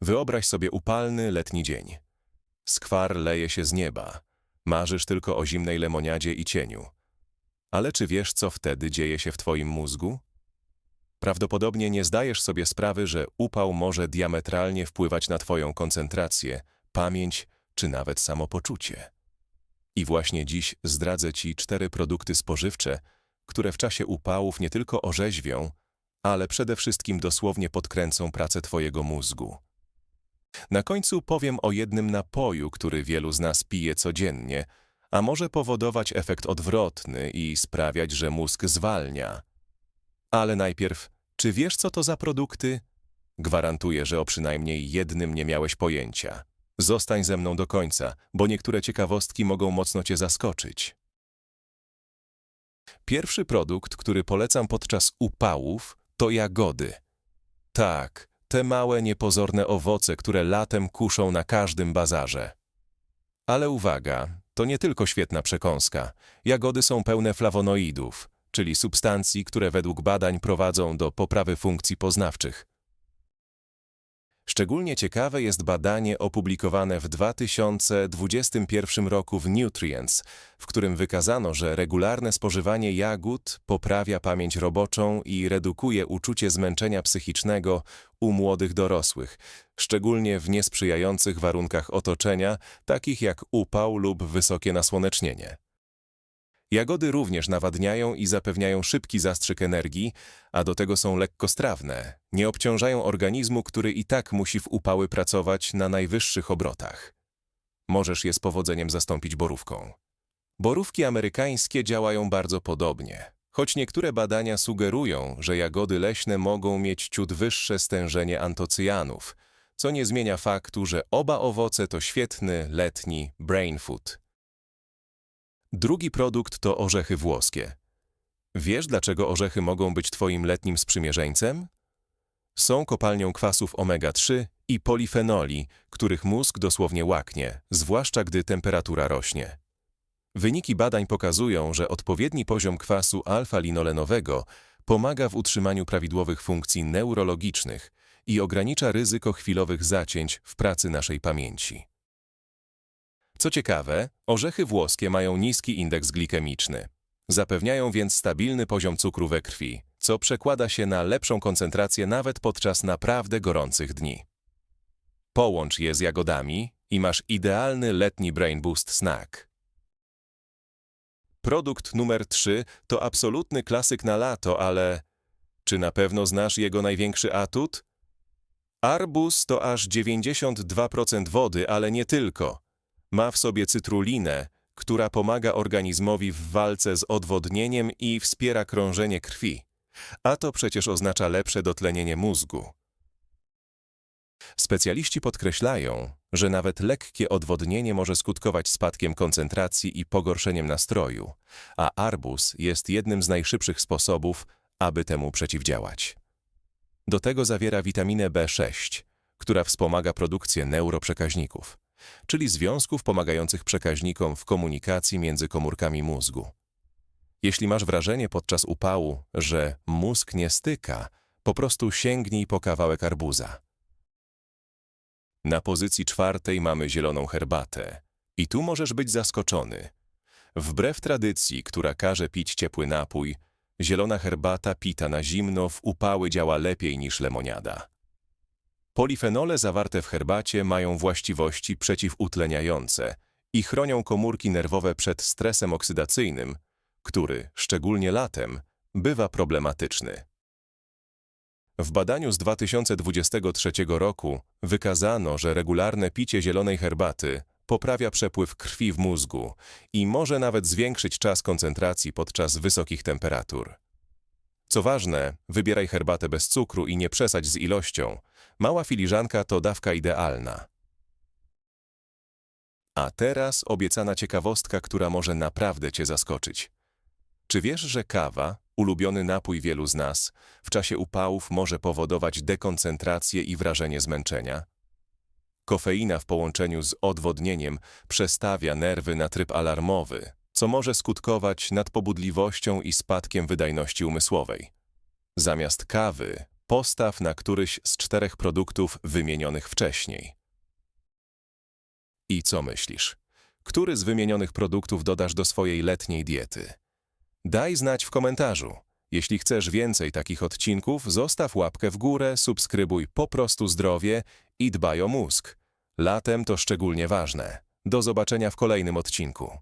Wyobraź sobie upalny letni dzień. Skwar leje się z nieba. Marzysz tylko o zimnej lemoniadzie i cieniu. Ale czy wiesz, co wtedy dzieje się w twoim mózgu? Prawdopodobnie nie zdajesz sobie sprawy, że upał może diametralnie wpływać na twoją koncentrację, pamięć czy nawet samopoczucie. I właśnie dziś zdradzę ci cztery produkty spożywcze, które w czasie upałów nie tylko orzeźwią, ale przede wszystkim dosłownie podkręcą pracę twojego mózgu. Na końcu powiem o jednym napoju, który wielu z nas pije codziennie, a może powodować efekt odwrotny i sprawiać, że mózg zwalnia. Ale najpierw, czy wiesz, co to za produkty? Gwarantuję, że o przynajmniej jednym nie miałeś pojęcia. Zostań ze mną do końca, bo niektóre ciekawostki mogą mocno cię zaskoczyć. Pierwszy produkt, który polecam podczas upałów, to jagody. Tak, te małe, niepozorne owoce, które latem kuszą na każdym bazarze. Ale uwaga, to nie tylko świetna przekąska. Jagody są pełne flawonoidów, czyli substancji, które według badań prowadzą do poprawy funkcji poznawczych. Szczególnie ciekawe jest badanie opublikowane w 2021 roku w Nutrients, w którym wykazano, że regularne spożywanie jagód poprawia pamięć roboczą i redukuje uczucie zmęczenia psychicznego u młodych dorosłych, szczególnie w niesprzyjających warunkach otoczenia, takich jak upał lub wysokie nasłonecznienie. Jagody również nawadniają i zapewniają szybki zastrzyk energii, a do tego są lekkostrawne, nie obciążają organizmu, który i tak musi w upały pracować na najwyższych obrotach. Możesz je z powodzeniem zastąpić borówką. Borówki amerykańskie działają bardzo podobnie, choć niektóre badania sugerują, że jagody leśne mogą mieć ciut wyższe stężenie antocyjanów, co nie zmienia faktu, że oba owoce to świetny, letni brain food. Drugi produkt to orzechy włoskie. Wiesz, dlaczego orzechy mogą być Twoim letnim sprzymierzeńcem? Są kopalnią kwasów omega-3 i polifenoli, których mózg dosłownie łaknie, zwłaszcza gdy temperatura rośnie. Wyniki badań pokazują, że odpowiedni poziom kwasu alfa-linolenowego pomaga w utrzymaniu prawidłowych funkcji neurologicznych i ogranicza ryzyko chwilowych zacięć w pracy naszej pamięci. Co ciekawe, orzechy włoskie mają niski indeks glikemiczny. Zapewniają więc stabilny poziom cukru we krwi, co przekłada się na lepszą koncentrację nawet podczas naprawdę gorących dni. Połącz je z jagodami i masz idealny letni Brain Boost snack. Produkt numer 3 to absolutny klasyk na lato, ale czy na pewno znasz jego największy atut? Arbuz to aż 92% wody, ale nie tylko. Ma w sobie cytrulinę, która pomaga organizmowi w walce z odwodnieniem i wspiera krążenie krwi, a to przecież oznacza lepsze dotlenienie mózgu. Specjaliści podkreślają, że nawet lekkie odwodnienie może skutkować spadkiem koncentracji i pogorszeniem nastroju, a arbuz jest jednym z najszybszych sposobów, aby temu przeciwdziałać. Do tego zawiera witaminę B6, która wspomaga produkcję neuroprzekaźników czyli związków pomagających przekaźnikom w komunikacji między komórkami mózgu. Jeśli masz wrażenie podczas upału, że mózg nie styka, po prostu sięgnij po kawałek arbuza. Na pozycji czwartej mamy zieloną herbatę. I tu możesz być zaskoczony. Wbrew tradycji, która każe pić ciepły napój, zielona herbata pita na zimno w upały działa lepiej niż lemoniada. Polifenole zawarte w herbacie mają właściwości przeciwutleniające i chronią komórki nerwowe przed stresem oksydacyjnym, który, szczególnie latem, bywa problematyczny. W badaniu z 2023 roku wykazano, że regularne picie zielonej herbaty poprawia przepływ krwi w mózgu i może nawet zwiększyć czas koncentracji podczas wysokich temperatur. Co ważne, wybieraj herbatę bez cukru i nie przesadź z ilością. Mała filiżanka to dawka idealna. A teraz obiecana ciekawostka, która może naprawdę Cię zaskoczyć. Czy wiesz, że kawa, ulubiony napój wielu z nas, w czasie upałów może powodować dekoncentrację i wrażenie zmęczenia? Kofeina w połączeniu z odwodnieniem przestawia nerwy na tryb alarmowy, co może skutkować nadpobudliwością i spadkiem wydajności umysłowej. Zamiast kawy postaw na któryś z czterech produktów wymienionych wcześniej. I co myślisz? Który z wymienionych produktów dodasz do swojej letniej diety? Daj znać w komentarzu. Jeśli chcesz więcej takich odcinków, zostaw łapkę w górę, subskrybuj po prostu zdrowie i dbaj o mózg. Latem to szczególnie ważne. Do zobaczenia w kolejnym odcinku.